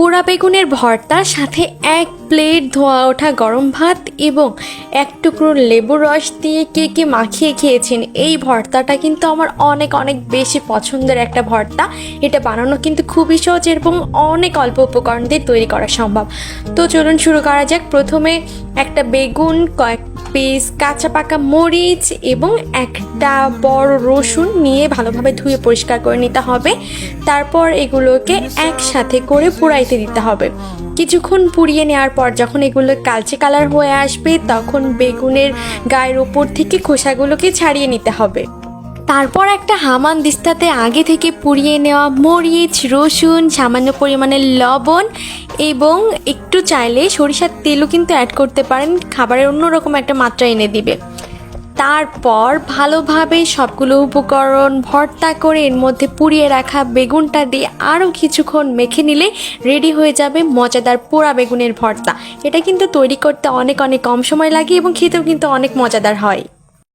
পোড়া বেগুনের ভর্তার সাথে এক প্লেট ধোয়া ওঠা গরম ভাত এবং এক টুকরো লেবুর রস দিয়ে কে কে মাখিয়ে খেয়েছেন। এই ভর্তাটা কিন্তু আমার অনেক অনেক বেশি পছন্দের একটা ভর্তা। এটা বানানো কিন্তু খুবই সহজ এবং অনেক অল্প উপকরণ দিয়ে তৈরি করা সম্ভব। তো চলুন শুরু করা যাক। প্রথমে একটা বেগুন, কয়েক পিস কাঁচা পাকা মরিচ এবং একটা বড় রসুন নিয়ে ভালোভাবে ধুয়ে পরিষ্কার করে নিতে হবে। তারপর এগুলোকে একসাথে করে পুড়াইতে দিতে হবে। কিছুক্ষণ পুড়িয়ে নেওয়ার পর যখন এগুলো কালচে কালার হয়ে আসবে, তখন বেগুনের গায়ের ওপর থেকে খোসাগুলোকে ছাড়িয়ে নিতে হবে। তারপর একটা হামান দিস্তাতে আগে থেকে পুড়িয়ে নেওয়া মরিচ, রসুন, সামান্য পরিমাণে লবণ এবং একটু চাইলে সরিষার তেলও কিন্তু অ্যাড করতে পারেন, খাবারের অন্যরকম একটা মাত্রা এনে দিবে। তারপর ভালোভাবে সবগুলো উপকরণ ভর্তা করে এর মধ্যে পুড়িয়ে রাখা বেগুনটা দিয়ে আরও কিছুক্ষণ মেখে নিলে রেডি হয়ে যাবে মজাদার পোড়া বেগুনের ভর্তা। এটা কিন্তু তৈরি করতে অনেক অনেক কম সময় লাগে এবং খেতেও কিন্তু অনেক মজাদার হয়।